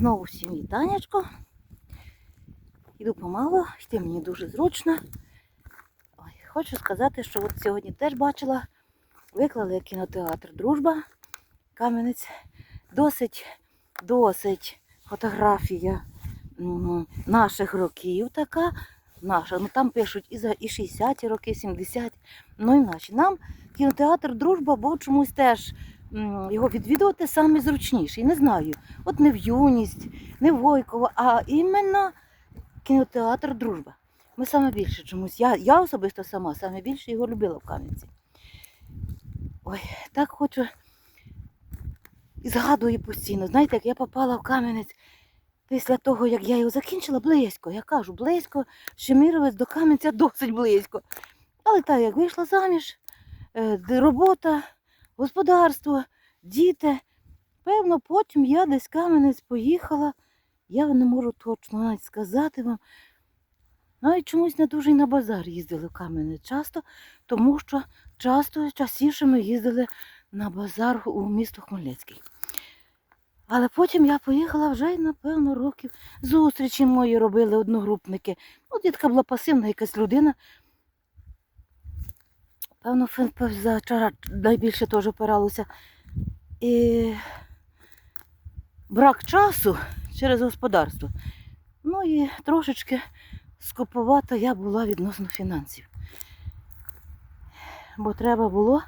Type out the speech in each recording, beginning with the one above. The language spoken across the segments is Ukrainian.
Знову всім вітанечко. Іду помалу, йти мені дуже зручно. Ой, хочу сказати, що от сьогодні теж бачила, виклали кінотеатр Дружба Кам'янець. Досить, досить фотографія наших років така. Наша. Ну там пишуть і за і 60-ті роки, 70 ну і наші. Нам кінотеатр Дружба був чомусь теж його відвідувати саме зручніший. Не знаю. От не в юність, не в Войково, а іменно кінотеатр Дружба. Ми саме більше чомусь. Я, я особисто сама саме більше його любила в Кам'янці. Ой, так хочу і згадую постійно. Знаєте, як я попала в Кам'янець після того, як я його закінчила, близько. Я кажу, близько, Шеміровець до Кам'янця досить близько. Але так, як вийшла заміж, е, робота, господарство, діти. Певно, потім я десь Кам'янець поїхала. Я не можу точно навіть сказати вам. Навіть чомусь не дуже й на базар їздили в Кам'янець часто, тому що часто, частіше ми їздили на базар у місто Хмельницький. Але потім я поїхала вже, напевно, років. Зустрічі мої робили одногрупники. Ну, така була пасивна якась людина. Певно, фен- за чара найбільше теж опиралося. І брак часу через господарство. Ну і трошечки скуповата я була відносно фінансів. Бо треба було,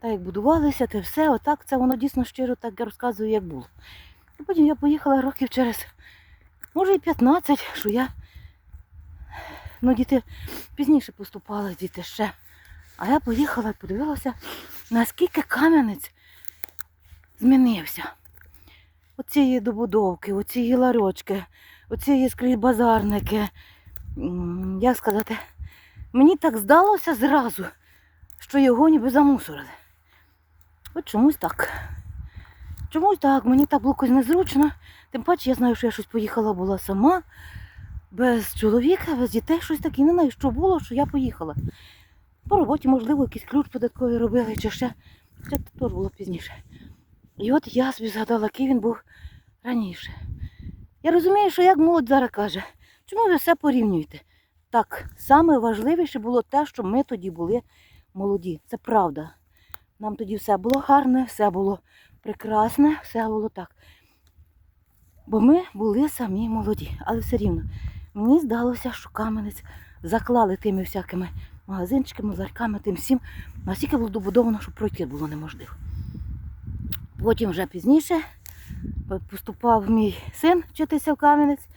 так як будувалися, те все, отак це воно дійсно щиро так я розказую, як було. І потім я поїхала років через, може і 15, що я, ну діти пізніше поступали, діти ще. А я поїхала і подивилася, наскільки Кам'янець змінився. Оцієї добудовки, оцієї ларьочки, оцієї скрізь базарники. Як сказати, мені так здалося зразу, що його ніби замусорили. От чомусь так. Чомусь так, мені так було якось незручно. Тим паче я знаю, що я щось поїхала була сама, без чоловіка, без дітей, щось таке. Не знаю, що було, що я поїхала. По роботі, можливо, якийсь ключ податковий робили чи ще. Це теж було пізніше. І от я собі згадала, який він був раніше. Я розумію, що як молодь зараз каже, чому ви все порівнюєте? Так, саме важливіше було те, що ми тоді були молоді. Це правда. Нам тоді все було гарне, все було прекрасне, все було так. Бо ми були самі молоді, але все рівно. Мені здалося, що каменець заклали тими всякими магазинчиками, ларьками, тим всім, настільки було добудовано, що пройти було неможливо. Потім вже пізніше поступав мій син вчитися в Кам'янець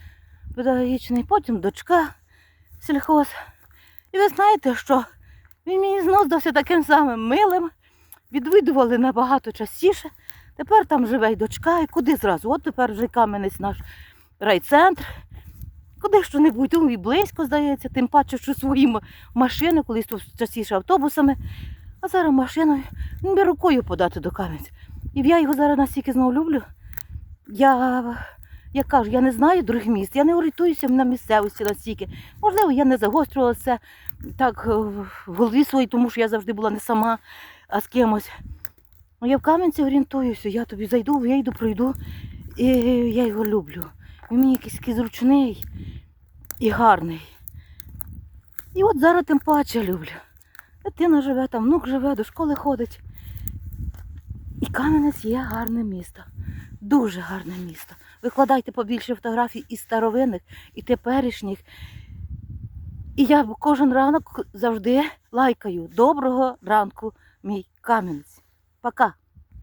педагогічний, потім дочка сільхоз. І ви знаєте, що він мені знов здався таким самим милим, відвідували набагато частіше. Тепер там живе й дочка, і куди зразу? От тепер вже Кам'янець наш райцентр. Куди що-небудь, ну і близько, здається, тим паче, що свої м- машини, колись тут частіше автобусами, а зараз машиною ну, би рукою подати до Кам'янця. І я його зараз настільки знову люблю. Я, я кажу, я не знаю других міст, я не орієнтуюся на місцевості настільки. Можливо, я не загострювала це так е, в голові своїй, тому що я завжди була не сама, а з кимось. Ну, я в Кам'янці орієнтуюся, я тобі зайду, вийду, пройду, і я його люблю. Він мені якийсь такий зручний і гарний. І от зараз тим паче люблю. Дитина живе там, внук живе, до школи ходить. І Кам'янець є гарне місто. Дуже гарне місто. Викладайте побільше фотографій і старовинних, і теперішніх. І я кожен ранок завжди лайкаю. Доброго ранку, мій Кам'янець. Пока.